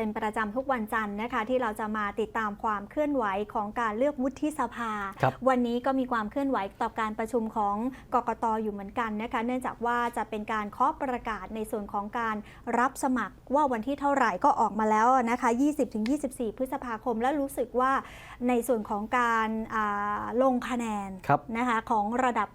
เป็นประจำทุกวันจันทร์นะคะ ที่เราจะมาติดตามความเคลื่อนไหวของการเลือกวุฒิสภาครับวันนี้ก็มีความเคลื่อนไหวต่อการประชุมของกกตอยู่เหมือนกันนะคะ เนื่องจากว่าจะเป็นการเคาะประกาศในส่วนของการรับสมัครว่าวันที่เท่าไหร่ก็ออกมาแล้วนะคะ 20-24 พฤษภาคม แล้วรู้สึกว่าในส่วนของการอ่าลงคะแนนครับนะคะของระดับ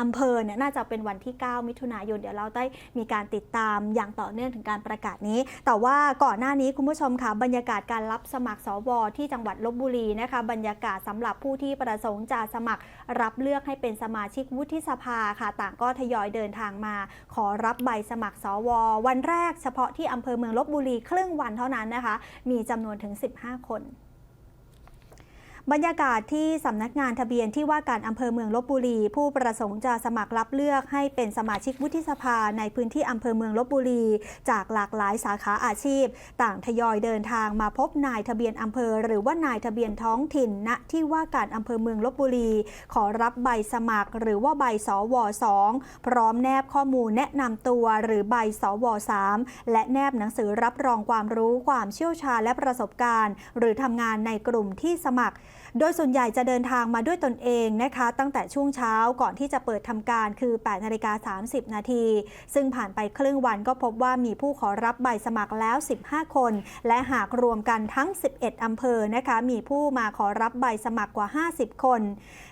อำเภอเนี่ยน่าจะเป็นวันที่ 9 มิถุนายน เดี๋ยวเราได้มีการติดตามอย่างต่อเนื่องถึงการประกาศนี้ แต่ว่าก่อนหน้านี้คุณผู้ชมค่ะบรรยากาศการรับสมัครสวที่จังหวัดลบบุรีนะคะบรรยากาศสำหรับผู้ที่ประสงค์จะสมัครรับเลือกให้เป็นสมาชิกวุฒิสภาค่ะ ต่างก็ทยอยเดินทางมา ขอรับใบสมัครสว วันแรกเฉพาะที่อำเภอเมืองลบบุรีครึ่งวันเท่านั้นนะคะ มีจำนวนถึง 15 คน บรรยากาศที่สำนักงานทะเบียนที่ว่าการอำเภอเมืองลบบุรี ผู้ประสงค์จะสมัครรับเลือกให้เป็นสมาชิกวุฒิสภาในพื้นที่อำเภอเมืองลบบุรี จากหลากหลายสาขาอาชีพ ต่างทยอยเดินทางมาพบนายทะเบียนอำเภอ หรือว่านายทะเบียนท้องถิ่นณที่ว่าการอำเภอเมืองลบบุรี ขอรับใบสมัคร หรือว่าใบสว2พร้อมแนบข้อมูลแนะนำตัวหรือใบสว3และแนบหนังสือรับรองความรู้ความเชี่ยวชาญและประสบการณ์ หรือทำงานในกลุ่มที่สมัครโดยส่วนใหญ่จะเดินทางมาด้วยตนเองนะคะ ตั้งแต่ช่วงเช้าก่อนที่จะเปิดทำการคือ8นาฬิกา30 นาที ซึ่งผ่านไปครึ่งวันก็พบว่ามีผู้ขอรับใบสมัครแล้ว 15 คน และหากรวมกันทั้ง 11 อำเภอนะคะ มีผู้มาขอรับใบสมัครกว่า 50 คน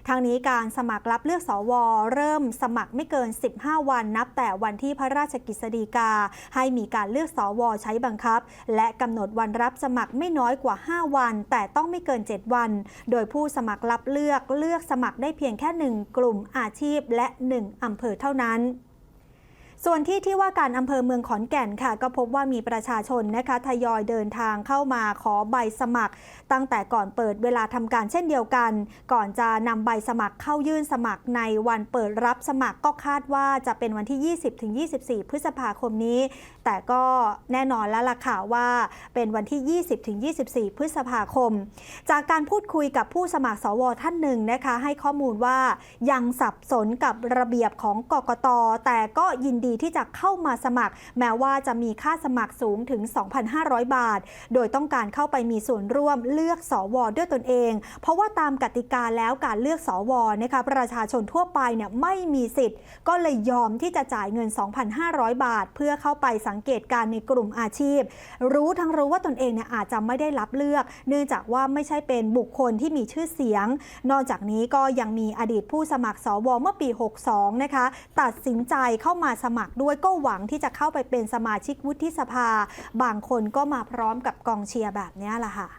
ทางนี้การสมัครรับเลือกสว เริ่มสมัครไม่เกิน 15 วันนับ แต่วันที่พระราชกิจสฎีกา ให้มีการเลือกสว ใช้บังคับ และกำหนดวันรับสมัครไม่น้อยกว่า 5 วัน แต่ต้องไม่เกิน 7 วันโดยผู้สมัครรับเลือกเลือกสมัครได้เพียงแค่ 1 กลุ่มอาชีพและ 1อำเภอเท่านั้น ส่วนที่ที่ว่าการอำเภอเมืองขอนแก่นค่ะ ก็พบว่ามีประชาชนนะคะทยอยเดินทางเข้ามาขอใบสมัคร ตั้งแต่ก่อนเปิดเวลาทำการเช่นเดียวกัน ก่อนจะนำใบสมัครเข้ายื่นสมัครในวันเปิดรับสมัครก็คาดว่าจะเป็นวันที่ 20-24 พฤษภาคมนี้ แต่ก็แน่นอนแล้วล่ะค่ะว่าเป็นวันที่ 20-24 พฤษภาคม จากการพูดคุยกับผู้สมัครสวท่านหนึ่งนะคะ ให้ข้อมูลว่ายังสับสนกับระเบียบของกกตแต่ก็ยินดีที่จะเข้ามาสมัคร แม้ว่าจะมีค่าสมัครสูงถึง 2,500 บาท โดยต้องการเข้าไปมีส่วนร่วมเลือกสวด้วยตนเอง เพราะว่าตามกติกาแล้วการเลือกสวนะคะประชาชนทั่วไปเนี่ยไม่มีสิทธิ์ ก็เลยยอมที่จะจ่ายเงิน 2,500 บาท เพื่อเข้าไปสังเกตการในกลุ่มอาชีพ รู้ทั้งรู้ว่าตนเองเนี่ยอาจจะไม่ได้รับเลือก เนื่องจากว่าไม่ใช่เป็นบุคคลที่มีชื่อเสียง นอกจากนี้ก็ยังมีอดีตผู้สมัครสวเมื่อปี 62 นะคะ ตัดสินใจเข้ามาสมัครด้วยก็หวังที่จะเข้าไปเป็นสมาชิกวุฒิสภา บางคนก็มาพร้อมกับกองเชียร์แบบนี้แหละค่ะ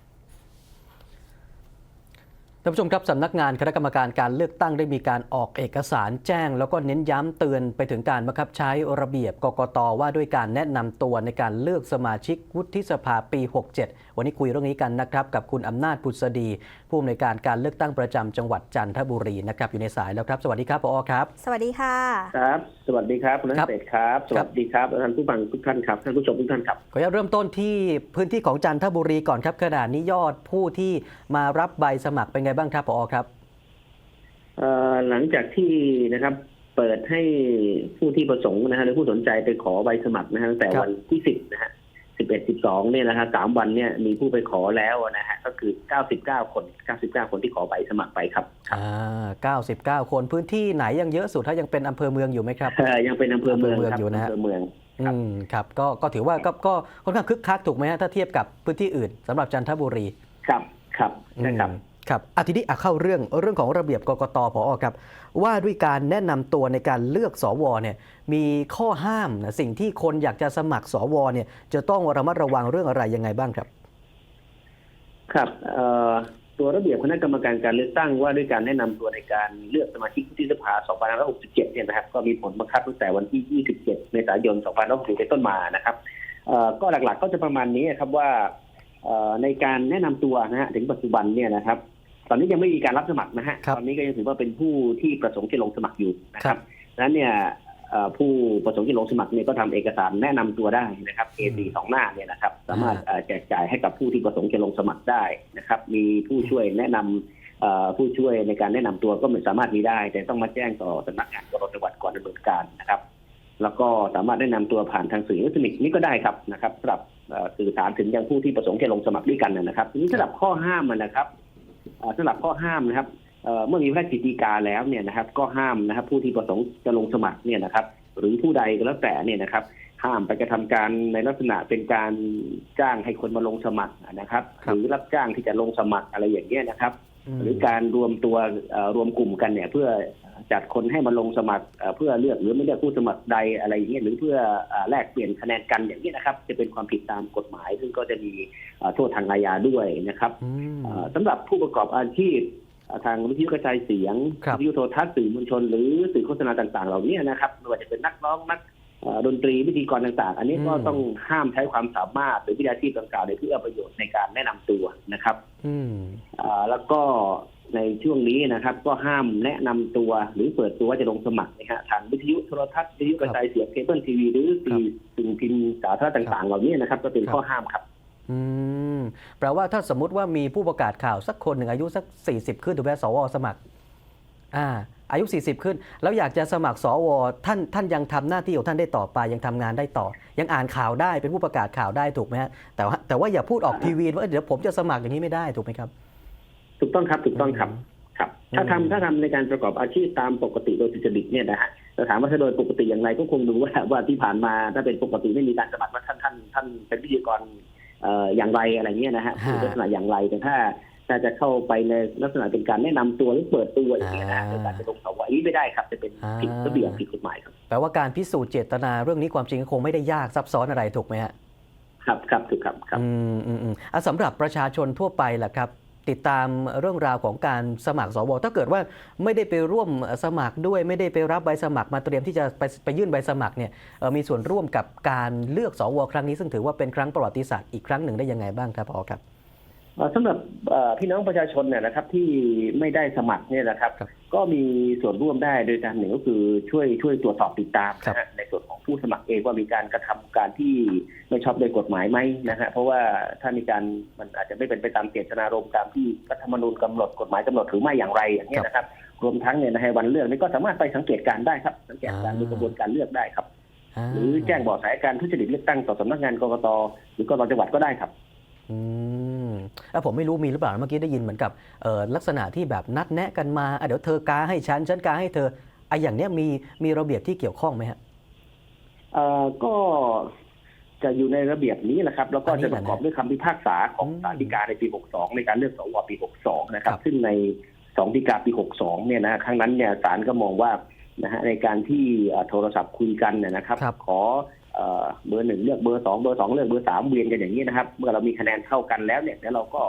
ท่านผู้ชมครับสำนักงานคณะกรรมการการเลือกตั้งได้มีการออกเอกสารแจ้ง แล้วก็เน้นย้ำเตือนไปถึงการบังคับใช้ระเบียบกกตว่าด้วยการแนะนำตัวในการเลือกสมาชิกวุฒิสภาปี 67 วันนี้คุยเรื่องนี้กันนะครับ กับคุณอำนาจพุษดี ผู้อำนวยการการเลือกตั้งประจำจังหวัดจันทบุรีนะครับอยู่ในสายแล้วครับ สวัสดีครับปอครับ สวัสดีค่ะ ครับ สวัสดีครับคุณนัครับกเตะครับ สวัสดีครับท่านผู้ฟังทุกท่านครับท่านผู้ชมทุกท่านครับขออนุญาตเริ่มต้นที่พื้นที่ของจันทบุรีก่อนครับขณะนี้ยอดผู้ที่มารับใบสมัครเป็นไงบ้างครับปอครับเอ่อหลังจากที่นะครับเปิดให้ผู้ที่ประสงค์นะฮะหรือผู้สนใจไปขอใบสมัครนะฮะตั้งแต่ครับวันที่สิบนะฮะ สิบเอ็ดสิบสองเนี่ยนะฮะสามวันเนี่ยมีผู้ไปขอแล้วนะฮะก็คือเก้าสิบเก้าคนเก้าสิบเก้าคนที่ขอใบสมัครไปครับครับอ่า99คนพื้นที่ไหนยังเยอะสุดถ้ายังเป็นอำเภอเมืองอยู่ไหมครับเอ่อยังเป็นอำเภอเมืองอำเภอเมืองครับอยู่นะฮะอำเภอเมืองครับอืมครับก็ก็ถือว่าก็ก็ค่อนข้างคึกคักถูกไหมฮะถ้าเทียบกับพื้นที่อื่นสำหรับจันทบุรีครับครับนะครับอืม ครับอะทีนี้อะเข้าเรื่องเรื่องของระเบียบกกตผอครับ ว่าด้วยการแนะนำตัวในการเลือกสวเนี่ยมีข้อห้ามนะสิ่งที่คนอยากจะสมัครสวเนี่ยจะต้องระมัดระวังเรื่องอะไรยังไงบ้างครับ ครับตัวระเบียบคณะกรรมการการเลือกตั้งว่าด้วยการแนะนำตัวในการเลือกสมาชิกวุฒิสภา 2567 เนี่ยนะครับ ก็มีผลบังคับตั้งแต่วันที่ 27 เมษายน 2560 เป็นต้นมานะครับก็หลักๆก็จะประมาณนี้ครับว่าในการแนะนำตัวนะฮะถึงปัจจุบันเนี่ยนะครับ ตอนนี้ยังไม่มีการรับสมัครนะฮะครับตอนนี้ก็ยังถือว่าเป็นผู้ที่ประสงค์จะลงสมัครอยู่นะคครัรับบดังนั้นเนี่ยเอ่อผู้ประสงค์จะลงสมัครเนี่ยก็ทำเอกสารแนะนำตัวได้นะครับ A4 สองหน้าเนี่ยนะครับ สามารถเอ่อแจกจ่ายให้กับผู้ที่ประสงค์จะลงสมัครได้นะครับ มีผู้ช่วยแนะนำเอ่อผู้ช่วยในการแนะนำตัวก็ไม่สามารถมีได้ แต่ต้องมาแจ้งต่อสำนักงานกรจังหวัดก่อนดำเนินการนะครับ แล้วก็สามารถแนะนำตัวผ่านทางสื่ออิเล็กทรอนิกส์นี่ก็ได้ครับนะครับสำหรับเอ่อสื่อสารถึงยังผู้ที่ประสงค์จะลงสมัครด้วยกันนะครับทีนี้สำหรับข้อห้ามอะนะครับเอ่อ สำหรับข้อห้ามนะครับเอ่อเมื่อมีพระราชกฤษฎีกาแล้วเนี่ยนะครับ ก็ห้ามนะครับ ผู้ที่ประสงค์จะลงสมัครเนี่ยนะครับ หรือผู้ใดก็แล้วแต่เนี่ยนะครับ ห้ามไปกระทำการในลักษณะเป็นการจ้างให้คนมาลงสมัครนะครับครับ หรือรับจ้างที่จะลงสมัครอะไรอย่างเงี้ยนะครับม หรือการรวมตัวเอ่อรวมกลุ่มกันเนี่ย เพื่อจัดคนให้มาลงสมัครเอ่อเพื่อเลือกหรือไม่เลือกผู้สมัครใดอะไรอย่างเงี้ยหรือเพื่อเอ่อแลกเปลี่ยนคะแนนกันอย่างเงี้ยนะครับ จะเป็นความผิดตามกฎหมาย ซึ่งก็จะมีเอ่อโทษทางอาญาด้วยนะครับอืมเอ่อสำหรับผู้ประกอบอาชีพเอ่อทางวิทยุกระจายเสียงครับวิทยุโทรทัศน์สื่อมวลชน หรือสื่อโฆษณาต่าง ๆ เหล่านี้นะครับไม่ว่าจะเป็นนักร้องนักเอ่อ ดนตรีพิธีกรต่างๆ อันนี้ก็ต้องห้ามใช้ความสามารถหรือวิชาชีพต่างๆในเพื่อประโยชน์ในการแนะนำตัวนะครับ อืมอ่าแล้วก็ในช่วงนี้นะครับ ก็ห้ามแนะนำตัวหรือเปิดตัวว่าจะลงสมัครนะฮะทางวิทยุโทรทัศน์วิทยุกระจายเสียงเคเบิลทีวีหรือสื่อสิ่งพิมพ์สาธารณะต่างๆ เหล่านี้นะครับ ก็เป็นครับข้อห้ามครับ อืมแปลว่าถ้าสมมุติว่ามีผู้ประกาศข่าวสักคนหนึ่งอายุสัก40ขึ้นถูกไหมสวสมัคร อ่าอายุ 40 ขึ้น แล้วอยากจะสมัครสวท่านท่านยังทำหน้าที่ของท่านได้ต่อไป ยังทำงานได้ต่อ ยังอ่านข่าวได้เป็นผู้ประกาศข่าวได้ถูกไหมฮะแต่ว่าแต่ว่าอย่าพูดออกทีวีว่าเดี๋ยวผมจะสมัครอย่างนี้ไม่ได้ถูกไหมครับ ถูกต้องครับถูกต้องครับครับ ถ้าอืมทำถ้าทำในการประกอบอาชีพตามปกติโดยสุจริตเนี่ยนะฮะแต่ถามว่าถ้าโดยปกติอย่างไรก็คงดูว่าว่าที่ผ่านมาถ้าเป็นปกติไม่มีการสมัครว่าท่านท่านท่านเป็นพิธีกรเอ่ออย่างไรอะไรเงี้ยนะฮะฮะลักษณะอย่างไรแต่ถ้า ถ้าจะเข้าไปในลักษณะเป็นการแนะนำตัวหรือเปิดตัวอย่างเงี้ยนะอ่าโดยการจะลงสวอันนี้ไม่ได้ครับจะเป็นผิดอ่าระเบียบผิดกฎหมายครับแปลว่าการพิสูจน์เจตนาเรื่องนี้ความจริงก็คงไม่ได้ยากซับซ้อนอะไรถูกไหมฮะครับครับถูกครับครับอืมอืมอืมอะสำหรับประชาชนทั่วไปล่ะครับ ติดตามเรื่องราวของการสมัครสวถ้าเกิดว่าไม่ได้ไปร่วมสมัครด้วย ไม่ได้ไปรับใบสมัครมาเตรียมที่จะไปไปยื่นใบสมัครเนี่ยเอ่อมีส่วนร่วมกับการเลือกสวครั้งนี้ซึ่งถือว่าเป็นครั้งประวัติศาสตร์อีกครั้งหนึ่งได้ยังไงบ้างครับพอครับเอ่อ สำหรับเอ่อพี่น้องประชาชนเนี่ยนะครับ ที่ไม่ได้สมัครเนี่ยนะครับครับ ก็มีส่วนร่วมได้โดยการหนึ่งก็คือช่วยช่วยตรวจสอบติดตามครับนะฮะในส่วนของผู้สมัครเองว่ามีการกระทำการที่ไม่ชอบโดยกฎหมายไหมนะฮะเพราะว่าถ้ามีการมันอาจจะไม่เป็นไปตามเจตนารมณ์ตามที่รัฐธรรมนูญกำหนดกฎหมายกำหนดหรือไม่อย่างไรอย่างนี้ยนะครับ รวมทั้งเนี่ยในวันเลือกนี่ก็สามารถไปสังเกตการณ์ได้ครับสังเกตการณ์ในกระบวนการเลือกได้ครับาหรือแจ้งเบาะแสการทุจริตเลือกตั้งต่อสำนักงานกกตหรือกกตจังหวัดก็ได้ครับ อืมแล้ว ผมไม่รู้มีหรือเปล่าเมื่อกี้ได้ยินเหมือนกับเอ่อลักษณะที่แบบนัดแนะกันมาอะเดี๋ยวเธอกาให้ฉันฉันกาให้เธอไอ้อย่างเนี้ยมีมีระเบียบที่เกี่ยวข้องไหมฮะเอ่อก็จะอยู่ในระเบียบนี้แหละครับ แล้วก็อันนี้จะแหปละนะระกอบด้วยคำพิพากษาของอืมศาลฎีกาในปี 62 ในการเลือกสวปี 62 นะครับครับ ซึ่งในสองฎีกาปี 62 เนี่ยนะครั้งนั้นเนี่ยศาลก็มองว่านะฮะในการที่เอ่อโทรศัพท์คุยกันเนี่ยนะครับครับขอ เอ่อเบอร์หนึ่งเลือกเบอร์สองเบอร์สองเลือกเบอร์สามเวียนกันอย่างนี้นะครับ เมื่อเรามีคะแนนเท่ากันแล้วเนี่ยแล้วเราก็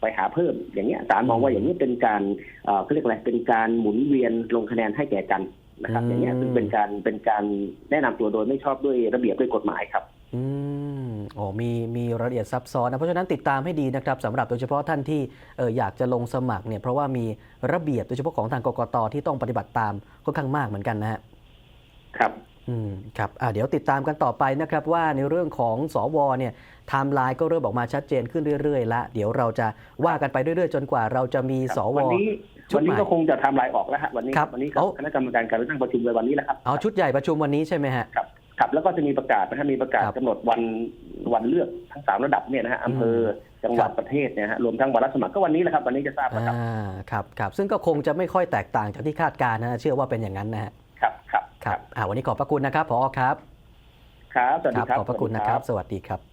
ไปหาเพิ่มอย่างเงี้ยศาลมองว่าอย่างนี้เป็นการเอ่อเขาเรียกอะไรเป็นการหมุนเวียนลงคะแนนให้แก่กันนะครับอืมอย่างเงี้ยซึ่งเป็นการเป็นการแนะนำตัวโดยไม่ชอบด้วยระเบียบด้วยกฎหมายครับอืมโอ้มีมีรายละเอียดซับซ้อนนะเพราะฉะนั้นติดตามให้ดีนะครับสำหรับโดยเฉพาะท่านที่เอออยากจะลงสมัครเนี่ยเพราะว่ามีระเบียบโดยเฉพาะของทางกกตที่ต้องปฏิบัติตามค่อนข้างมากเหมือนกันนะฮะครับ อืมครับอะเดี๋ยวติดตามกันต่อไปนะครับว่าในเรื่องของสวเนี่ยไทม์ไลน์ก็เริ่มออกมาชัดเจนขึ้นเรื่อยๆแล้วเดี๋ยวเราจะว่ากันไปเรื่อยๆ จนกว่าเราจะมีสววันนี้ชุดวันนี้ใหม่ก็คงจะทำลายออกแล้วฮะวันนี้ครับวันนี้เอาคณะกรรมการการเลือกตั้งประชุมในวันนี้แล้วครับเอาชุดใหญ่ประชุมวันนี้ใช่ไหมฮะครับครับแล้วก็จะมีประกาศนะฮะมีประกาศครับกำหนดวันวันเลือกทั้งสามระดับเนี่ยนะฮะอำเภอจังหวัดครับประเทศเนี่ยฮะรวมทั้งวันรับสมัครก็วันนี้แหละครับวันนี้จะทราบแล้วครับอ่าครับครับซึ่งก็คงจะไม่ค่อยแตกต่างจากที่คาดการณ์นะเชื่อว่าเป็นอย่างนั้นนะฮะครับครับ ครับอ่าวันนี้ขอบพระคุณนะครับพอครับ ครับ สวัสคดีรับครับ ขอบพระคุณนะครับ สวัสดีครับ